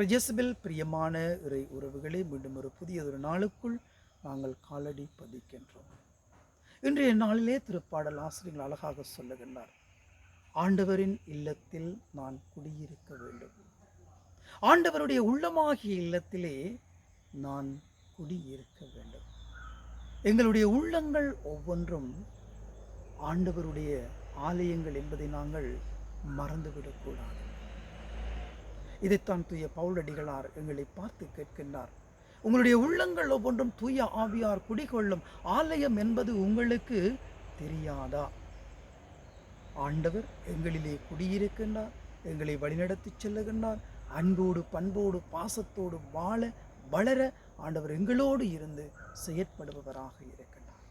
பிரஜசபில் பிரியமான இறை உறவுகளே மீண்டும் ஒரு புதியதொரு நாளுக்குள் நாங்கள் காலடி பதிக்கின்றோம். இன்றைய நாளிலே திருப்பாடல் ஆசிரியர்கள் அழகாக சொல்லுகின்றார் ஆண்டவரின் இல்லத்தில் நான் குடியிருக்க வேண்டும். ஆண்டவருடைய உள்ளமாகிய இல்லத்திலே நான் குடியிருக்க வேண்டும். எங்களுடைய உள்ளங்கள் ஒவ்வொன்றும் ஆண்டவருடைய ஆலயங்கள் என்பதை நாங்கள் மறந்துவிடக்கூடாது. இதைத்தான் தூய பவுலடிகளார் எங்களை பார்த்து கேட்கின்றார். உங்களுடைய உள்ளங்கள் ஒவ்வொன்றும் தூய ஆவியார் குடிகொள்ளும் ஆலயம் என்பது உங்களுக்கு தெரியாதா? ஆண்டவர் எங்களிலே குடியிருக்கின்றார் எங்களை வழிநடத்திச் செல்லுகின்றார் அன்போடு பண்போடு பாசத்தோடு வாழ வளர ஆண்டவர் எங்களோடு இருந்து செயற்படுபவராக இருக்கின்றார்.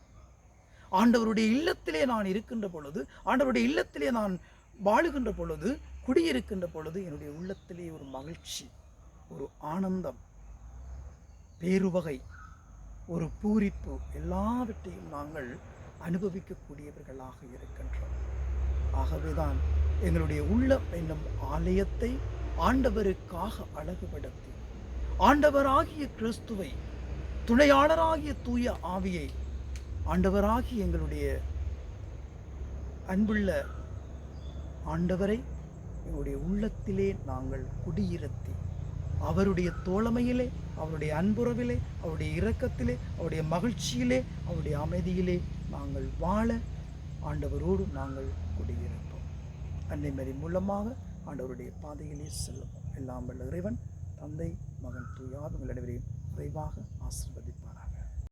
ஆண்டவருடைய இல்லத்திலே நான் இருக்கின்ற பொழுது ஆண்டவருடைய இல்லத்திலே நான் வாழுகின்ற பொழுது குடியிருக்கின்ற பொழுது என்னுடைய உள்ளத்திலே ஒரு மகிழ்ச்சி ஒரு ஆனந்தம் பேருவகை ஒரு பூரிப்பு எல்லாவற்றையும் நாங்கள் அனுபவிக்கக்கூடியவர்களாக இருக்கின்றோம். ஆகவேதான் எங்களுடைய உள்ளம் என்னும் ஆலயத்தை ஆண்டவருக்காக அழகுபடுத்தி ஆண்டவராகிய கிறிஸ்துவை துணையாளராகிய தூய ஆவியை ஆண்டவராகிய எங்களுடைய அன்புள்ள ஆண்டவரை எங்களுடைய உள்ளத்திலே நாங்கள் குடியிருத்தி அவருடைய தோழமையிலே அவருடைய அன்புறவிலே அவருடைய இரக்கத்திலே அவருடைய மகிழ்ச்சியிலே அவருடைய அமைதியிலே நாங்கள் வாழ ஆண்டவரோடு நாங்கள் குடியிருப்போம். அன்னை மாரி மூலமாக ஆண்டவருடைய பாதையிலே செல்லும். எல்லாம் வல்ல இறைவன் தந்தை மகன் தூயாவின் அனைவரையும் விரைவாக ஆசிர்வதிப்பார்